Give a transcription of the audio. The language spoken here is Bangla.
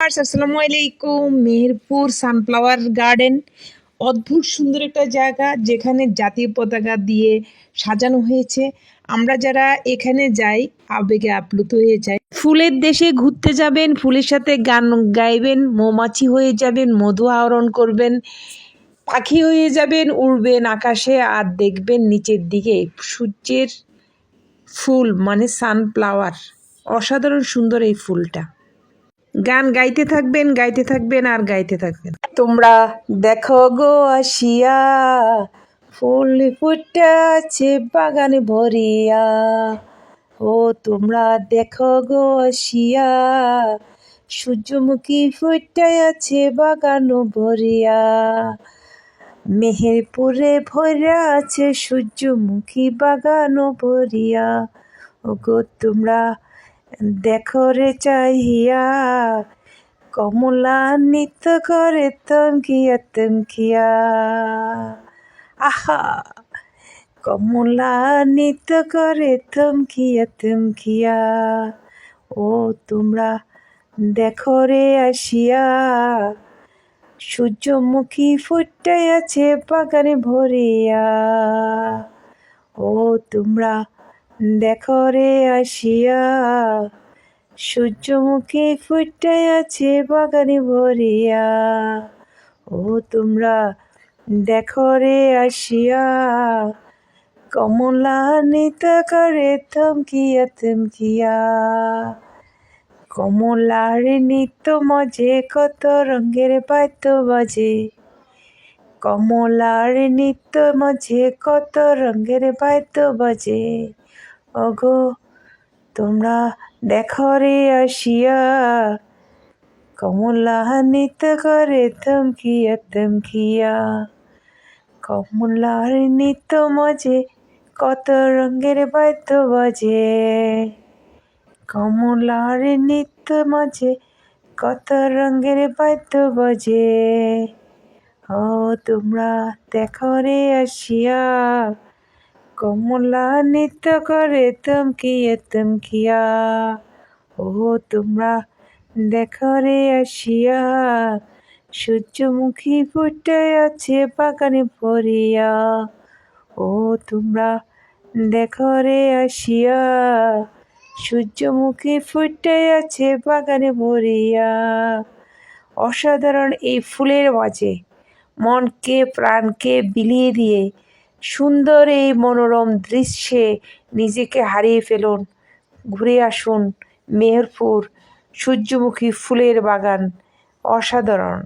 আসসালামু আলাইকুম। মেহেরপুর সানফ্লাওয়ার গার্ডেন অদ্ভুত সুন্দর একটা জায়গা যেখানে জাতীয় পতাকা দিয়ে সাজানো হয়েছে। আমরা যারা এখানে যাই, আবেগে আপ্লুত হয়ে যাই। ফুলের দেশে ঘুরতে যাবেন, ফুলের সাথে গান গাইবেন, মৌমাছি হয়ে যাবেন, মধু আহরণ করবেন, পাখি হয়ে যাবেন, উড়বেন আকাশে আর দেখবেন নিচের দিকে সূর্যের ফুল মানে সানফ্লাওয়ার অসাধারণ সুন্দর এই ফুলটা। গান গাইতে থাকবেন গাইতে থাকবেন আর গাইতে থাকবেন। তোমরা দেখো গো আসিয়া, ফুল ফুটে আছে বাগানে ভরিয়া। ও তোমরা দেখো গো আসিয়া, সূর্যমুখী ফুটে আছে বাগান ভরিয়া। মেহেরপুরে ভরা আছে সূর্যমুখী বাগান ভরিয়া। ও গো তোমরা দেখো রে চাহিয়া, কমলা নৃত্য করে তমকিয়া তমকিয়া আহা, কমলা নৃত্য করে থমকিয়া থমকিয়া ও তোমরা দেখো রে আসিয়া, সূর্যমুখী ফুটে আছে বাগানে ভরিয়া। ও তোমরা দেখো রে আসিয়া। সূর্যমুখী ফুটে আছে বাগানে ভরিয়া। ও তোমরা দেখো রে আসিয়া। কমলা নিত করে থমকিয়া থমকিয়া। কমলার নিত্য মজে কত রঙের পাইত বাজে। কমলার নিত্য মাঝে কত রঙের পাইত বাজে। ওগো, তোমরা দেখো রে আসিয়া কমলা নিত করে থমকিয়া থমকিয়া কমলার নিত্য মাঝে কত রঙের বাদ্য বাজে কমলার নিত্য মাঝে কত রঙের বাদ্য বাজে। ও, তোমরা দেখো রে আসিয়া কমলা নৃত্য করে তমকিয়ে তমকিয়া। ও তোমরা দেখো রে আসিয়া, সূর্যমুখী ফুটে আছে বাগানে ভরিয়া। ও তোমরা দেখো রে আসিয়া, সূর্যমুখী ফুটে আছে বাগানে ভরিয়া। অসাধারণ এই ফুলের মাঝে মনকে, প্রাণকে বিলিয়ে দিয়ে সুন্দর এই মনোরম দৃশ্যে নিজেকে হারিয়ে ফেলুন। ঘুরে আসুন মেহেরপুর সূর্যমুখী ফুলের বাগান। অসাধারণ।